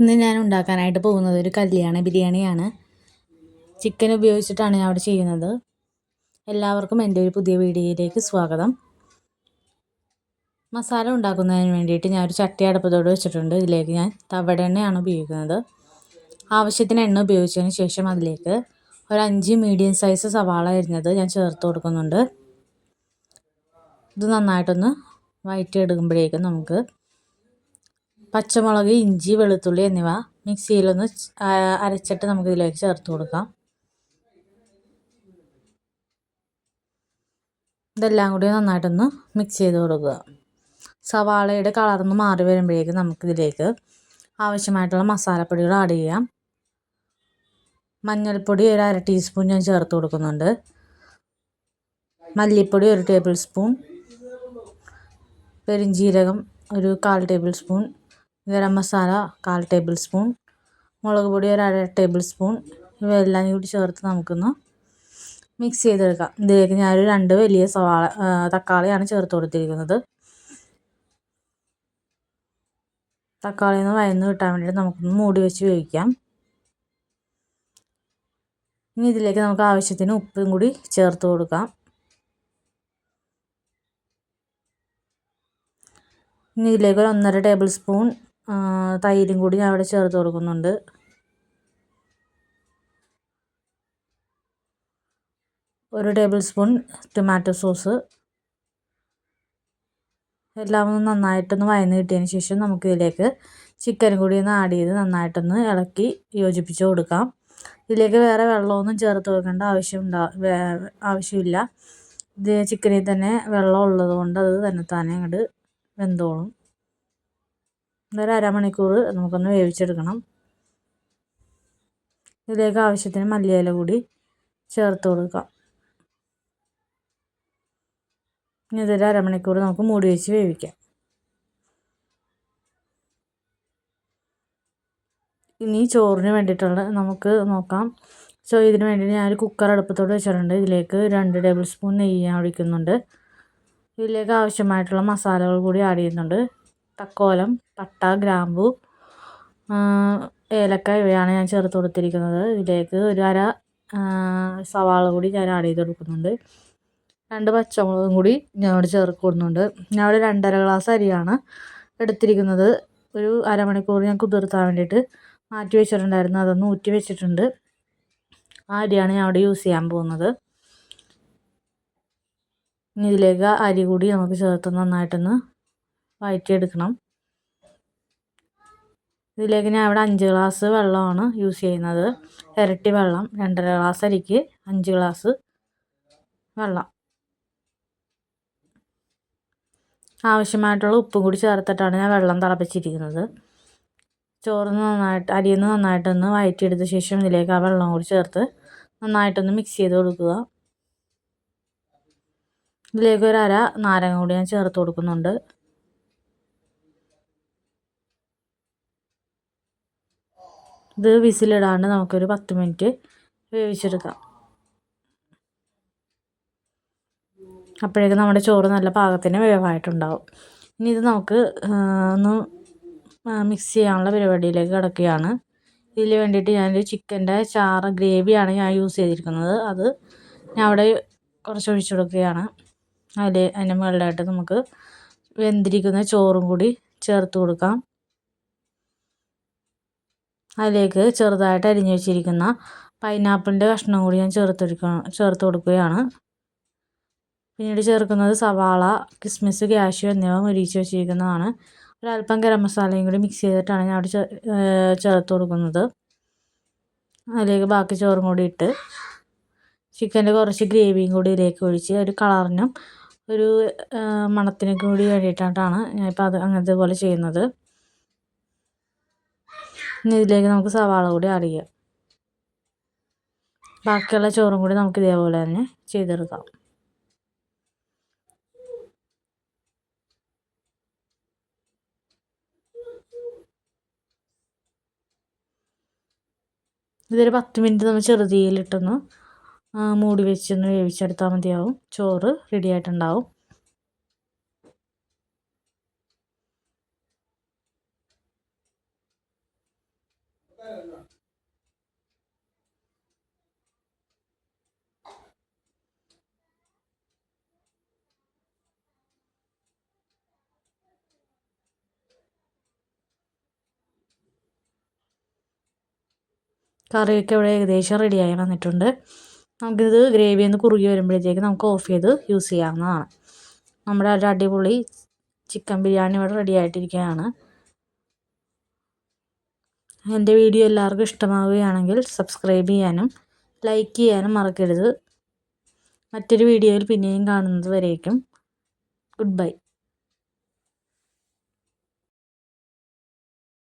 ഇന്ന് ഞാൻ ഉണ്ടാക്കാനായിട്ട് പോകുന്നത് ഒരു കല്യാണ ബിരിയാണിയാണ്. ചിക്കൻ ഉപയോഗിച്ചിട്ടാണ് ഞാൻ അവിടെ ചെയ്യുന്നത്. എല്ലാവർക്കും എന്റെ ഒരു പുതിയ വീഡിയോയിലേക്ക് സ്വാഗതം. മസാല ഉണ്ടാക്കുന്നതിന് വേണ്ടിയിട്ട് ഞാൻ ഒരു ചട്ടി അടുപ്പത്തോട് വെച്ചിട്ടുണ്ട്. ഇതിലേക്ക് ഞാൻ തവട എണ്ണയാണ് ഉപയോഗിക്കുന്നത്. ആവശ്യത്തിന് എണ്ണ ഉപയോഗിച്ചതിന് ശേഷം അതിലേക്ക് ഒരു അഞ്ച് മീഡിയം സൈസ് സവാള അരിഞ്ഞത് ഞാൻ ചേർത്ത് കൊടുക്കുന്നുണ്ട്. ഇത് നന്നായിട്ടൊന്ന് വഴറ്റിയെടുക്കുമ്പോഴേക്കും നമുക്ക് പച്ചമുളക് ഇഞ്ചി വെളുത്തുള്ളി എന്നിവ മിക്സിയിലൊന്ന് അരച്ചിട്ട് നമുക്കിതിലേക്ക് ചേർത്ത് കൊടുക്കാം. ഇതെല്ലാം കൂടി നന്നായിട്ടൊന്ന് മിക്സ് ചെയ്ത് കൊടുക്കുക. സവാളയുടെ കളർന്ന് മാറി വരുമ്പോഴേക്കും നമുക്കിതിലേക്ക് ആവശ്യമായിട്ടുള്ള മസാലപ്പൊടികൾ ആഡ് ചെയ്യാം. മഞ്ഞൾപ്പൊടി ഒരു അര ടീസ്പൂൺ ഞാൻ ചേർത്ത് കൊടുക്കുന്നുണ്ട്. മല്ലിപ്പൊടി ഒരു ടേബിൾ സ്പൂൺ. പെരിഞ്ജീരകം ഒരു കാൽ ടേബിൾ സ്പൂൺ. ഗരം മസാല കാൽ ടേബിൾ സ്പൂൺ മുളക് പൊടി ഒരു അര ടേബിൾ സ്പൂൺ ഇവയെല്ലാം കൂടി ചേർത്ത് നമുക്കൊന്ന് മിക്സ് ചെയ്തെടുക്കാം. ഇതിലേക്ക് ഞാനൊരു രണ്ട് വലിയ സവാള തക്കാളിയാണ് ചേർത്ത് കൊടുത്തിരിക്കുന്നത്. തക്കാളി ഒന്ന് വയന്ന് കിട്ടാൻ വേണ്ടിയിട്ട് നമുക്കൊന്ന് മൂടി വെച്ച് വേവിക്കാം. ഇനി ഇതിലേക്ക് നമുക്ക് ആവശ്യത്തിന് ഉപ്പും കൂടി ചേർത്ത് കൊടുക്കാം. ഇനി ഇതിലേക്ക് ഒരു ഒന്നര ടേബിൾ സ്പൂൺ തൈരും കൂടി ഞാൻ അവിടെ ചേർത്ത് കൊടുക്കുന്നുണ്ട്. ഒരു ടേബിൾ സ്പൂൺ ടൊമാറ്റോ സോസ്. എല്ലാം ഒന്ന് നന്നായിട്ടൊന്ന് വയന്ന് കിട്ടിയതിന് ശേഷം നമുക്ക് ഇതിലേക്ക് ചിക്കൻ കൂടി ഒന്ന് ആഡ് ചെയ്ത് നന്നായിട്ടൊന്ന് ഇളക്കി യോജിപ്പിച്ച് കൊടുക്കാം. ഇതിലേക്ക് വേറെ വെള്ളമൊന്നും ചേർത്ത് കൊടുക്കേണ്ട ആവശ്യം ആവശ്യമില്ല. ഇത് ചിക്കനിൽ തന്നെ വെള്ളം ഉള്ളത് കൊണ്ട് അത് തന്നെ തന്നെ അങ്ങോട്ട് വെന്തോളും. ഒരു അരമണിക്കൂർ നമുക്കൊന്ന് വേവിച്ചെടുക്കണം. ഇതിലേക്ക് ആവശ്യത്തിന് മല്ലിയില കൂടി ചേർത്ത് കൊടുക്കാം. ഇനി ഇതൊരു അരമണിക്കൂർ നമുക്ക് മൂടി വെച്ച് വേവിക്കാം. ഇനി ചോറിന് വേണ്ടിയിട്ടുള്ള നമുക്ക് നോക്കാം. സോ ഇതിന് വേണ്ടി ഞാനൊരു കുക്കർ അടുപ്പത്തോട് വെച്ചിട്ടുണ്ട്. ഇതിലേക്ക് രണ്ട് ടേബിൾ സ്പൂൺ നെയ്യ് ഒഴിക്കുന്നുണ്ട്. ഇതിലേക്ക് ആവശ്യമായിട്ടുള്ള മസാലകൾ കൂടി ആഡ് ചെയ്യുന്നുണ്ട്. തക്കോലം പട്ട ഗ്രാമ്പു ഏലക്ക ഇവയാണ് ഞാൻ ചേർത്ത് കൊടുത്തിരിക്കുന്നത്. ഇതിലേക്ക് ഒരു അര സവാള കൂടി ഞാൻ ആഡ് ചെയ്ത് കൊടുക്കുന്നുണ്ട്. രണ്ട് പച്ചമുളകും കൂടി ഞാൻ അവിടെ ചേർത്ത് കൊടുക്കുന്നുണ്ട്. ഞാൻ ഇവിടെ രണ്ടര ഗ്ലാസ് അരിയാണ് എടുത്തിരിക്കുന്നത്. ഒരു അരമണിക്കൂർ ഞാൻ കുതിർത്താൻ വേണ്ടിയിട്ട് മാറ്റി വെച്ചിട്ടുണ്ടായിരുന്നു. അതൊന്ന് ഊറ്റി വെച്ചിട്ടുണ്ട്. ആ അരിയാണ് ഞാൻ അവിടെ യൂസ് ചെയ്യാൻ പോകുന്നത്. ഇതിലേക്ക് അരി കൂടി നമുക്ക് ചേർത്ത് നന്നായിട്ടൊന്ന് വഴറ്റിയെടുക്കണം ഇതിലേക്ക് ഞാൻ ഇവിടെ അഞ്ച് ഗ്ലാസ് വെള്ളമാണ് യൂസ് ചെയ്യുന്നത്. ഇരട്ടി വെള്ളം രണ്ടര ഗ്ലാസ് അരിക്ക് അഞ്ച് ഗ്ലാസ് വെള്ളം. ആവശ്യമായിട്ടുള്ള ഉപ്പും കൂടി ചേർത്തിട്ടാണ് ഞാൻ വെള്ളം തിളപ്പിച്ചിരിക്കുന്നത്. ചോറ് നന്നായിട്ട് അരിയിൽ നിന്ന് നന്നായിട്ടൊന്ന് വഴറ്റിയെടുത്ത ശേഷം ഇതിലേക്ക് ആ വെള്ളം കൂടി ചേർത്ത് നന്നായിട്ടൊന്ന് മിക്സ് ചെയ്ത് കൊടുക്കുക. ഇതിലേക്ക് ഒരു അര നാരങ്ങ കൂടി ഞാൻ ചേർത്ത് കൊടുക്കുന്നുണ്ട്. ഇത് വിസിലിടാണ്ട് നമുക്കൊരു പത്ത് മിനിറ്റ് വേവിച്ചെടുക്കാം. അപ്പോഴേക്കും നമ്മുടെ ചോറ് നല്ല പാകത്തിന് വേവായിട്ടുണ്ടാവും. ഇനി ഇത് നമുക്ക് ഒന്ന് മിക്സ് ചെയ്യാനുള്ള പരിപാടിയിലേക്ക് കിടക്കുകയാണ്. ഇതിന് വേണ്ടിയിട്ട് ഞാനൊരു ചിക്കന്റെ ചാറ് ഗ്രേവിയാണ് ഞാൻ യൂസ് ചെയ്തിരിക്കുന്നത്. അത് ഞാൻ അവിടെ കുറച്ച് ഒഴിച്ചു കൊടുക്കുകയാണ്. അതിൽ അതിന്റെ മുകളിലായിട്ട് നമുക്ക് വെന്തിരിക്കുന്ന ചോറും കൂടി ചേർത്ത് കൊടുക്കാം. അതിലേക്ക് ചെറുതായിട്ട് അരിഞ്ഞു വെച്ചിരിക്കുന്ന പൈനാപ്പിളിന്റെ കഷ്ണം കൂടി ഞാൻ ചേർത്തെടുക്ക ചേർത്ത് കൊടുക്കുകയാണ്. പിന്നീട് ചേർക്കുന്നത് സവാള കിസ്മിസ് ക്യാഷ്യൂ എന്നിവ മുരിച്ച് വെച്ചിരിക്കുന്നതാണ്. ഒരല്പം ഗരം മസാലയും കൂടി മിക്സ് ചെയ്തിട്ടാണ് ഞാൻ അവിടെ ചേർത്ത് കൊടുക്കുന്നത്. അതിലേക്ക് ബാക്കി ചോറും കൂടി ഇട്ട് ചിക്കന്റെ കുറച്ച് ഗ്രേവിയും കൂടി ഇതിലേക്ക് ഒഴിച്ച് ഒരു കളറിനും ഒരു മണത്തിനും കൂടി വേണ്ടിയിട്ടാണ് ഞാനിപ്പോൾ അത് അങ്ങനത്തെ പോലെ ചെയ്യുന്നത്. ഇനി ഇതിലേക്ക് നമുക്ക് സവാള കൂടി ആഡ് ചെയ്യാം. ബാക്കിയുള്ള ചോറും കൂടി നമുക്ക് ഇതേപോലെ തന്നെ ചെയ്തെടുക്കാം. ഇതൊരു പത്ത് മിനിറ്റ് നമ്മൾ ചെറുതീയിലിട്ടൊന്ന് മൂടി വെച്ചൊന്ന് വേവിച്ചെടുത്താൽ മതിയാവും. ചോറ് റെഡി ആയിട്ടുണ്ടാവും. കറിയൊക്കെ ഇവിടെ ഏകദേശം റെഡിയായി വന്നിട്ടുണ്ട്. നമുക്കിത് ഗ്രേവി ഒന്ന് കുറുകി വരുമ്പോഴത്തേക്ക് നമുക്ക് ഓഫ് ചെയ്ത് യൂസ് ചെയ്യാവുന്നതാണ്. നമ്മുടെ ഒരു അടിപൊളി ചിക്കൻ ബിരിയാണി ഇവിടെ റെഡി ആയിട്ടിരിക്കുകയാണ്. എന്റെ വീഡിയോ എല്ലാവർക്കും ഇഷ്ടമാവുകയാണെങ്കിൽ സബ്സ്ക്രൈബ് ചെയ്യാനും ലൈക്ക് ചെയ്യാനും മറക്കരുത്. മറ്റൊരു വീഡിയോയിൽ പിന്നെയും കാണുന്നത് വരേക്കും. Good bye